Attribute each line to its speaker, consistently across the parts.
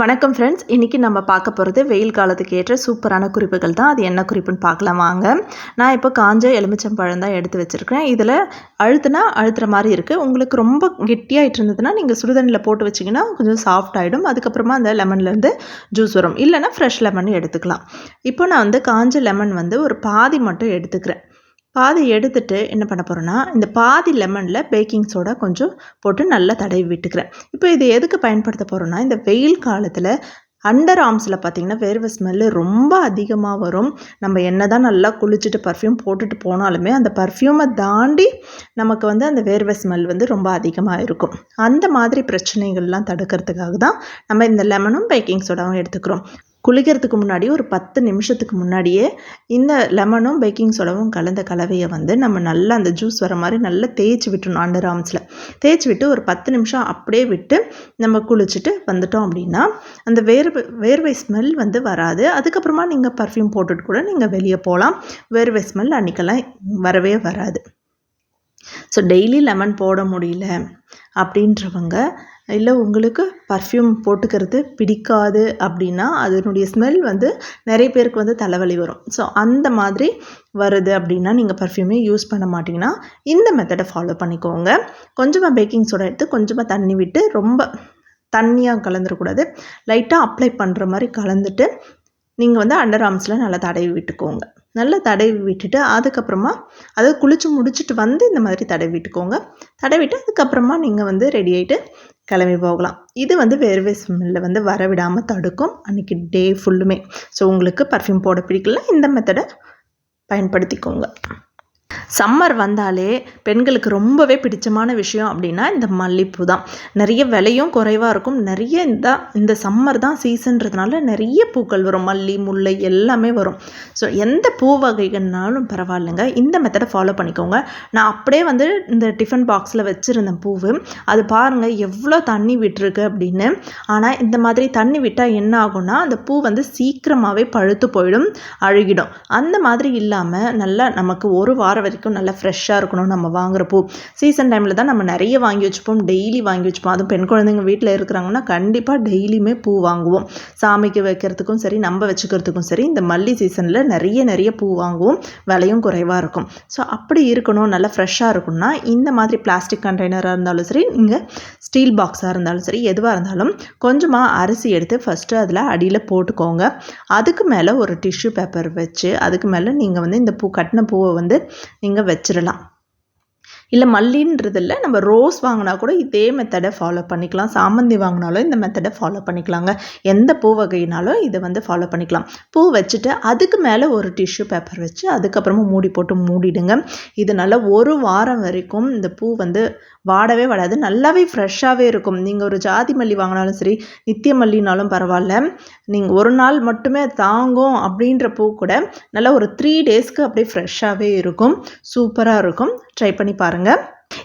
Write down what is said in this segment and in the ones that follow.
Speaker 1: வணக்கம் ஃப்ரெண்ட்ஸ் இன்றைக்கி நம்ம பார்க்க போகிறது வெயில் காலத்துக்கு ஏற்ற சூப்பரான குறிப்புகள் தான். அது என்ன குறிப்புன்னு பார்க்கலாம் வாங்க. நான் இப்போ காஞ்ச எலுமிச்சம்பழம் தான் எடுத்து வச்சுருக்கேன். இதில் அழுத்துனா அழுத்துற மாதிரி இருக்குது உங்களுக்கு ரொம்ப கெட்டியாகிட்டு இருந்ததுன்னா நீங்கள் சுடுதண்ணியில் போட்டு வச்சிங்கன்னா கொஞ்சம் சாஃப்ட் ஆகிடும் அதுக்கப்புறமா அந்த லெமன்லேருந்து ஜூஸ் வரும். இல்லைனா ஃப்ரெஷ் லெமன் எடுத்துக்கலாம். இப்போ நான் வந்து காஞ்ச லெமன் வந்து ஒரு பாதி மட்டும் எடுத்துக்கிறேன். பாதி எடுத்துட்டு என்ன பண்ண போகிறேன்னா இந்த பாதி லெமனில் பேக்கிங் சோடா கொஞ்சம் போட்டு நல்லா தடவி விட்டுக்கிறேன். இப்போ இது எதுக்கு பயன்படுத்த போகிறோன்னா இந்த வெயில் காலத்தில் அண்டர் ஆர்ம்ஸில் பார்த்திங்கன்னா வேர்வை ஸ்மெல்லு ரொம்ப அதிகமாக வரும். நம்ம என்ன தான் நல்லா குளிச்சுட்டு பர்ஃப்யூம் போட்டுட்டு போனாலுமே அந்த பர்ஃப்யூமை தாண்டி நமக்கு வந்து அந்த வேர்வை ஸ்மெல் வந்து ரொம்ப அதிகமாக இருக்கும். அந்த மாதிரி பிரச்சனைகள்லாம் தடுக்கிறதுக்காக தான் நம்ம இந்த லெமனும் பேக்கிங் சோடாவும் எடுத்துக்கிறோம். குளிக்கிறதுக்கு முன்னாடி ஒரு பத்து நிமிஷத்துக்கு முன்னாடியே இந்த லெமனும் பேக்கிங் சோடாவும் கலந்த கலவையை வந்து நம்ம நல்லா அந்த ஜூஸ் வர மாதிரி நல்லா தேய்ச்சி விட்டுணும் அண்டர் ஆர்ம்ஸில் தேய்ச்சி விட்டு ஒரு பத்து நிமிஷம் அப்படியே விட்டு நம்ம குளிச்சுட்டு வந்துட்டோம் அப்படின்னா அந்த வேர்வை வேர்வை ஸ்மெல் வந்து வராது. அதுக்கப்புறமா நீங்கள் பர்ஃப்யூம் போட்டுட்டு கூட நீங்கள் வெளியே போகலாம். வேர்வை ஸ்மெல் அன்றைக்கெல்லாம் வரவே வராது. ஸோ டெய்லி லெமன் போட முடியல அப்படின்றவங்க இல்லை உங்களுக்கு பர்ஃப்யூம் போட்டுக்கிறது பிடிக்காது அப்படின்னா அதனுடைய ஸ்மெல் வந்து நிறைய பேருக்கு வந்து தலைவலி வரும். ஸோ அந்த மாதிரி வருது அப்படின்னா நீங்கள் பர்ஃப்யூமே யூஸ் பண்ண மாட்டிங்கன்னா இந்த மெத்தடை ஃபாலோ பண்ணிக்கோங்க. கொஞ்சமாக பேக்கிங் சோடா எடுத்து கொஞ்சமாக தண்ணி விட்டு ரொம்ப தண்ணியாக கலந்துடக்கூடாது லைட்டாக அப்ளை பண்ணுற மாதிரி கலந்துட்டு நீங்கள் வந்து அண்டர் ஆர்ம்ஸில் நல்லா தடவி விட்டுக்கோங்க. நல்லா தடவி விட்டுட்டு அதுக்கப்புறமா அதை குளித்து முடிச்சுட்டு வந்து இந்த மாதிரி தடவி விட்டுக்கோங்க. தடவிட்டு அதுக்கப்புறமா நீங்கள் வந்து ரெடி ஆகிட்டு கிளம்பி போகலாம். இது வந்து வேர்வே ஸ்மெல்ல வந்து வரவிடாமல் தடுக்கும். அன்றைக்கி டே ஃபுல்லுமே ஸோ உங்களுக்கு பர்ஃப்யூம் போட பிடிக்கல இந்த மெத்தடை பயன்படுத்திக்கோங்க. சம்மர் வந்தாலே பெண்களுக்கு ரொம்பவே பிடிச்சமான விஷயம் அப்படின்னா இந்த மல்லிப்பூ தான். நிறைய விலையும் குறைவாக இருக்கும். நிறைய இந்த இந்த சம்மர் தான் சீசன்றதுனால நிறைய பூக்கள் வரும். மல்லி முல்லை எல்லாமே வரும். ஸோ எந்த பூ வகைகள்னாலும் பரவாயில்லைங்க. இந்த மெத்தடை ஃபாலோ பண்ணிக்கோங்க. நான் அப்படியே வந்து இந்த டிஃபன் பாக்ஸில் வச்சுருந்தேன் பூவு அது பாருங்கள் எவ்வளோ தண்ணி விட்டுருக்கு அப்படின்னு. ஆனால் இந்த மாதிரி தண்ணி விட்டால் என்ன ஆகும்னா அந்த பூ வந்து சீக்கிரமாகவே பழுத்து போயிடும் அழுகிடும். அந்த மாதிரி இல்லாமல் நல்லா நமக்கு ஒரு வாரம் வரைக்கும் நல்லா ஃப்ரெஷ்ஷாக இருக்கணும். நம்ம வாங்குற பூ சீசன் டைமில் தான் நம்ம நிறைய வாங்கி வச்சுப்போம். டெய்லி வாங்கி வச்சுப்போம். அதுவும் பெண் குழந்தைங்க வீட்டில் இருக்கிறாங்கன்னா கண்டிப்பாக டெய்லியுமே பூ வாங்குவோம். சாமிக்கு வைக்கிறதுக்கும் சரி நம்ம வச்சுக்கிறதுக்கும் சரி இந்த மல்லி சீசனில் நிறைய நிறைய பூ வாங்குவோம். விலையும் குறைவாக இருக்கும். ஸோ அப்படி இருக்கணும். நல்லா ஃப்ரெஷ்ஷாக இருக்கணும்னா இந்த மாதிரி பிளாஸ்டிக் கண்டெய்னராக இருந்தாலும் சரி நீங்கள் ஸ்டீல் பாக்ஸாக இருந்தாலும் சரி எதுவாக இருந்தாலும் கொஞ்சமாக அரிசி எடுத்து ஃபஸ்ட்டு அதில் அடியில் போட்டுக்கோங்க. அதுக்கு மேலே ஒரு டிஷ்யூ பேப்பர் வச்சு அதுக்கு மேலே நீங்கள் வந்து இந்த பூ கட்டின பூவை வந்து நீங்கள் வச்சிடலாம் இல்லை மல்லின்றதில்ல நம்ம ரோஸ் வாங்கினா கூட இதே மெத்தடை ஃபாலோ பண்ணிக்கலாம். சாமந்தி வாங்கினாலும் இந்த மெத்தடை ஃபாலோ பண்ணிக்கலாங்க. எந்த பூ வகைனாலும் இதை வந்து ஃபாலோ பண்ணிக்கலாம். பூ வச்சுட்டு அதுக்கு மேலே ஒரு டிஷ்யூ பேப்பர் வச்சு அதுக்கப்புறமா மூடி போட்டு மூடிடுங்க. இது நல்லா ஒரு வாரம் வரைக்கும் இந்த பூ வந்து வாடவே வாடாது. நல்லாவே ஃப்ரெஷ்ஷாகவே இருக்கும். நீங்கள் ஒரு ஜாதி மல்லி வாங்கினாலும் சரி நித்திய மல்லினாலும் பரவாயில்ல. நீங்கள் ஒரு நாள் மட்டுமே தாங்கும் அப்படின்ற பூ கூட நல்லா ஒரு த்ரீ டேஸ்க்கு அப்படியே ஃப்ரெஷ்ஷாகவே இருக்கும். சூப்பராக இருக்கும். ட்ரை பண்ணி பாருங்கள்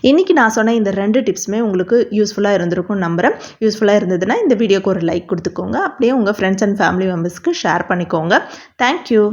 Speaker 1: இன்றைக்கி நான் சொன்ன இந்த ரெண்டு டிப்ஸுமே உங்களுக்கு யூஸ்ஃபுல்லாக இருந்திருக்கும் நம்புகிறேன் யூஸ்ஃபுல்லாக இருந்ததுன்னா இந்த வீடியோக்கு ஒரு லைக் கொடுத்துக்கோங்க. அப்படியே உங்கள் ஃப்ரெண்ட்ஸ் அண்ட் ஃபேமிலி மெம்பர்ஸ்க்கு ஷேர் பண்ணிக்கோங்க. Thank you